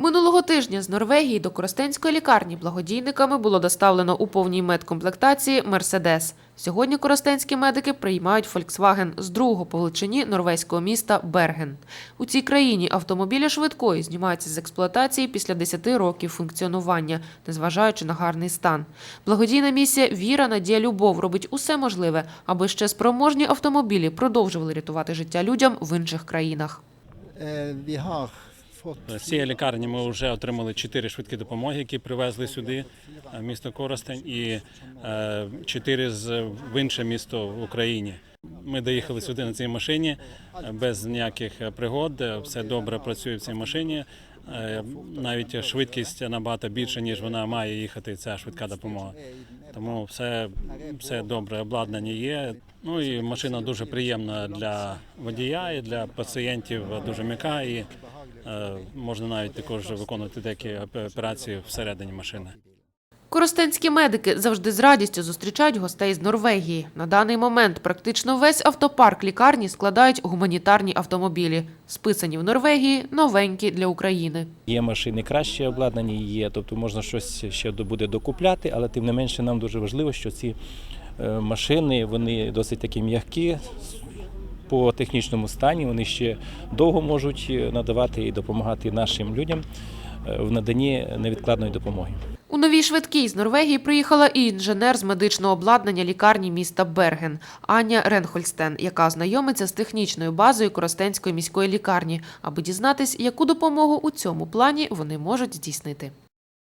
Минулого тижня з Норвегії до Коростенської лікарні благодійниками було доставлено у повній медкомплектації Мерседес. Сьогодні коростенські медики приймають Фольксваген з другого по величині норвезького міста Берген. У цій країні автомобілі швидкої знімаються з експлуатації після 10 років функціонування, незважаючи на гарний стан. Благодійна місія Віра, Надія, Любов робить усе можливе, аби ще спроможні автомобілі продовжували рятувати життя людям в інших країнах. Fått З цієї лікарні ми вже отримали чотири швидкі допомоги, які привезли сюди, е, місто Коростень, і е, чотири з в інше місто в Україні. Ми доїхали сюди на цій машині е, без ніяких е, пригод. е, Все добре працює в цій машині. Е, Навіть швидкість набагато більша, ніж вона має їхати. Ця швидка допомога. Тому все, все добре, обладнання є. Ну і машина дуже приємна для водія і для пацієнтів, дуже м'яка. І Е, Можна навіть також виконувати деякі операції всередині машини. Коростенські медики завжди з радістю зустрічають гостей з Норвегії. На даний момент практично весь автопарк лікарні складають гуманітарні автомобілі, списані в Норвегії, новенькі для України. Є машини краще обладнані, є, тобто можна щось ще до- буде докупляти, але тим не менше нам дуже важливо, що ці е, машини вони досить такі м'які по технічному стані. Вони ще довго можуть е, надавати і допомагати нашим людям е, в наданні невідкладної допомоги. У новій швидкій з Норвегії приїхала і інженер з медичного обладнання лікарні міста Берген Аня Ренхольстен, яка ознайомиться з технічною базою Коростенської міської лікарні, аби дізнатись, яку допомогу у цьому плані вони можуть здійснити.